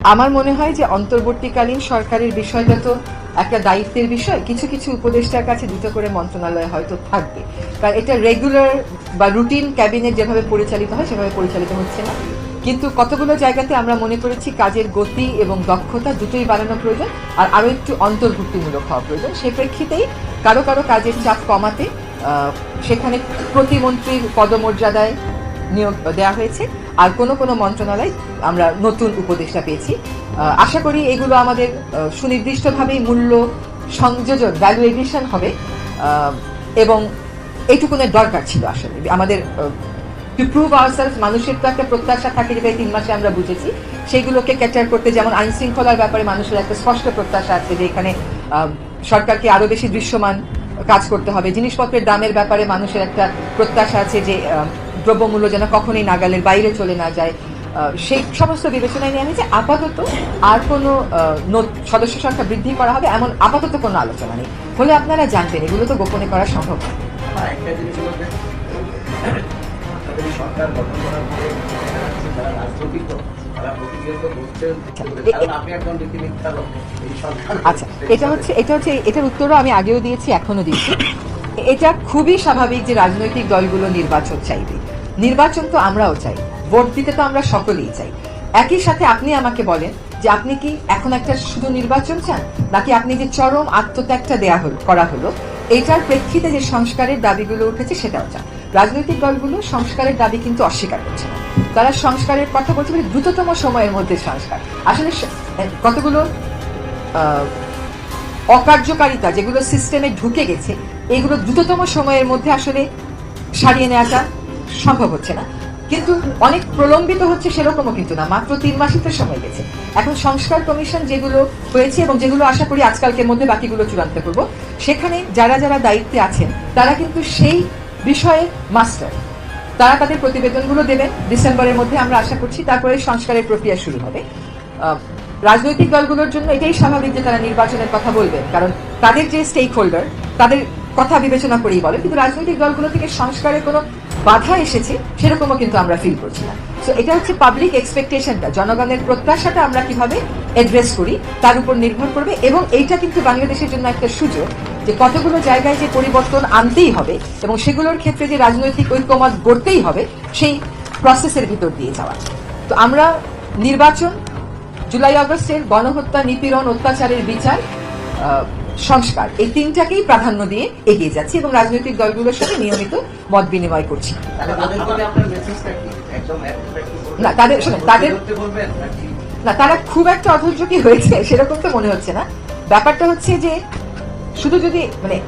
আমার মনে হয় যে অন্তর্বর্তীকালীন সরকারের বিষয়টা তো একটা দায়িত্বের বিষয়। কিছু কিছু উপদেষ্টার কাছে দুটো করে মন্ত্রণালয় হয়তো থাকবে। কারণ এটা রেগুলার বা রুটিন ক্যাবিনেট যেভাবে পরিচালিত হয়, সেভাবে পরিচালিত হচ্ছে না। কিন্তু কতগুলো জায়গাতে আমরা মনে করেছি কাজের গতি এবং দক্ষতা দুটোই বাড়ানো প্রয়োজন আর আরও একটু অন্তর্ভুক্তিমূলক হওয়া প্রয়োজন। সেই প্রেক্ষিতেই কারও কারও কাজের চাপ কমাতে সেখানে প্রতিমন্ত্রীর পদমর্যাদায় নিয়োগ দেওয়া হয়েছে। আর কোনো কোনো মন্ত্রণালয় আমরা নতুন উপদেষ্টা পেয়েছি। আশা করি এগুলো আমাদের সুনির্দিষ্টভাবেই মূল্য সংযোজন ভ্যালু এডিশন হবে এবং এইটুকুনের দরকার ছিল আসলে আমাদের টু প্রুভ আওয়ারসেলস মানুষের তো একটা প্রত্যাশা থাকে যেটা তিন মাসে আমরা বুঝেছি। সেইগুলোকে ক্যাচার করতে যেমন আইন শৃঙ্খলার ব্যাপারে মানুষের একটা স্পষ্ট প্রত্যাশা আছে যে এখানে সরকারকে আরও বেশি দৃশ্যমান কাজ করতে হবে। জিনিসপত্রের দামের ব্যাপারে মানুষের একটা প্রত্যাশা আছে যে দ্রব্যমূল্য যেন কখনোই নাগালের বাইরে চলে না যায়। সেই সমস্ত বিবেচনায় নিয়ে আমি যে আপাতত আর কোনো সদস্য সংখ্যা বৃদ্ধি করা হবে এমন আপাতত কোনো আলোচনা নেই। হলে আপনারা জানবেন এগুলো তো গোপনে করা সম্ভব না হ্যাঁ, আচ্ছা এটা হচ্ছে এটা হচ্ছে এটার উত্তরও আমি আগেও দিয়েছি এখনও দিচ্ছি এটা খুবই স্বাভাবিক যে রাজনৈতিক দলগুলো নির্বাচন চাইবে। নির্বাচন তো আমরাও চাই, ভোট দিতে তো আমরা সকলেই চাই। একই সাথে আপনি আমাকে বলেন যে আপনি কি এখন একটা শুধু নির্বাচন চান, নাকি আপনি যে চরম আত্মত্যাগটা দেয়া হল, করা হলো, এটার প্রেক্ষিতে যে সংস্কারের দাবিগুলো উঠেছে সেটাও চান। রাজনৈতিক দলগুলো সংস্কারের দাবি কিন্তু অস্বীকার করছে না। তারা সংস্কারের কথা বলছে মানে দ্রুততম সময়ের মধ্যে সংস্কার। আসলে কতগুলো অকার্যকারিতা যেগুলো সিস্টেমে ঢুকে গেছে এগুলো দ্রুততম সময়ের মধ্যে আসলে সারিয়ে নেওয়াটা সম্ভব হচ্ছে না। কিন্তু অনেক প্রলম্বিত হচ্ছে সেরকমও কিন্তু না, মাত্র তিন মাসই তো সময় গেছে। এখন সংস্কার কমিশন যেগুলো হয়েছে এবং যেগুলো আশা করি আজকালকের মধ্যে বাকিগুলো চূড়ান্ত করব, সেখানে যারা যারা দায়িত্বে আছেন, তারা কিন্তু সেই বিষয়ে মাস্টার। তারা তাদের প্রতিবেদনগুলো দেবেন, ডিসেম্বরের মধ্যে আমরা আশা করছি তারপরে সংস্কারের প্রক্রিয়া শুরু হবে। রাজনৈতিক দলগুলোর জন্য এটাই স্বাভাবিক যে তারা নির্বাচনের কথা বলবেন, কারণ তাদের যে স্টেক হোল্ডার তাদের কথা বিবেচনা করেই বলে, কিন্তু রাজনৈতিক দলগুলো থেকে সংস্কারের কোনো বাধা এসেছে, সেরকমও কিন্তু আমরা ফিল করছি না। সো এটা হচ্ছে পাবলিক এক্সপেকটেশনটা জনগণের প্রত্যাশাটা আমরা কীভাবে অ্যাড্রেস করি, তার উপর নির্ভর করবে, এবং এইটা কিন্তু বাংলাদেশের জন্য একটা সুযোগ যে কতগুলো জায়গায় যে পরিবর্তন আনতেই হবে, এবং সেগুলোর ক্ষেত্রে যে রাজনৈতিক ঐক্যমত গড়তেই হবে, সেই প্রসেসের ভিতর দিয়ে যাওয়া। তো আমরা নির্বাচন জুলাই আগস্টের গণহত্যা, নিপীড়ন, অত্যাচারের বিচার সংস্কার। এই তিনটাকেই প্রাধান্য দিয়ে এগিয়ে যাচ্ছি এবং রাজনৈতিক দলগুলোর সাথে নিয়মিত মত বিনিময় করছি? না, তাদের- না তারা খুব একটা অধৈর্য কি হয়েছে সেরকম তো মনে হচ্ছে না। ব্যাপারটা হচ্ছে যে শুধু যদি মানে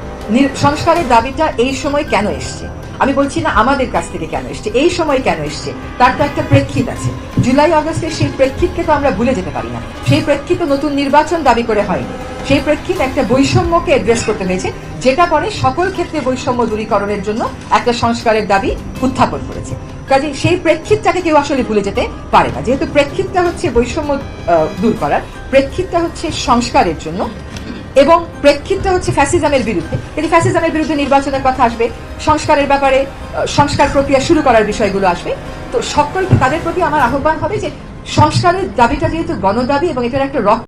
সংস্কারের দাবিটা এই সময় কেন এসছে? আমি বলছি, না, আমাদের কাছ থেকে কেন এসছে? এই সময় কেন এসছে? তার তো একটা প্রেক্ষিত আছে। জুলাই আগস্টের সেই প্রেক্ষিতকে তো আমরা ভুলে যেতে পারি না। সেই প্রেক্ষিত নতুন নির্বাচন দাবি করে হয়নি। সেই প্রেক্ষিত একটা বৈষম্যকে অ্যাড্রেস করতে হয়েছে, যেটা পরে সকল ক্ষেত্রে বৈষম্য দূরীকরণের জন্য একটা সংস্কারের দাবি উত্থাপন করেছে। কাজে সেই প্রেক্ষিতটাকে কেউ আসলে ভুলে যেতে পারে না। যেহেতু প্রেক্ষিতটা হচ্ছে বৈষম্য দূর করার, প্রেক্ষিতটা হচ্ছে সংস্কারের জন্য এবং প্রেক্ষিতটা হচ্ছে ফ্যাসিজমের বিরুদ্ধে। যদি ফ্যাসিজমের বিরুদ্ধে নির্বাচনের কথা আসবে সংস্কারের ব্যাপারে সংস্কার প্রক্রিয়া শুরু করার বিষয়গুলো আসবে। তো সকলকে তাদের প্রতি আমার আহ্বান হবে যে সংস্কারের দাবিটা যেহেতু গণদাবি এবং এটার একটা রক্ত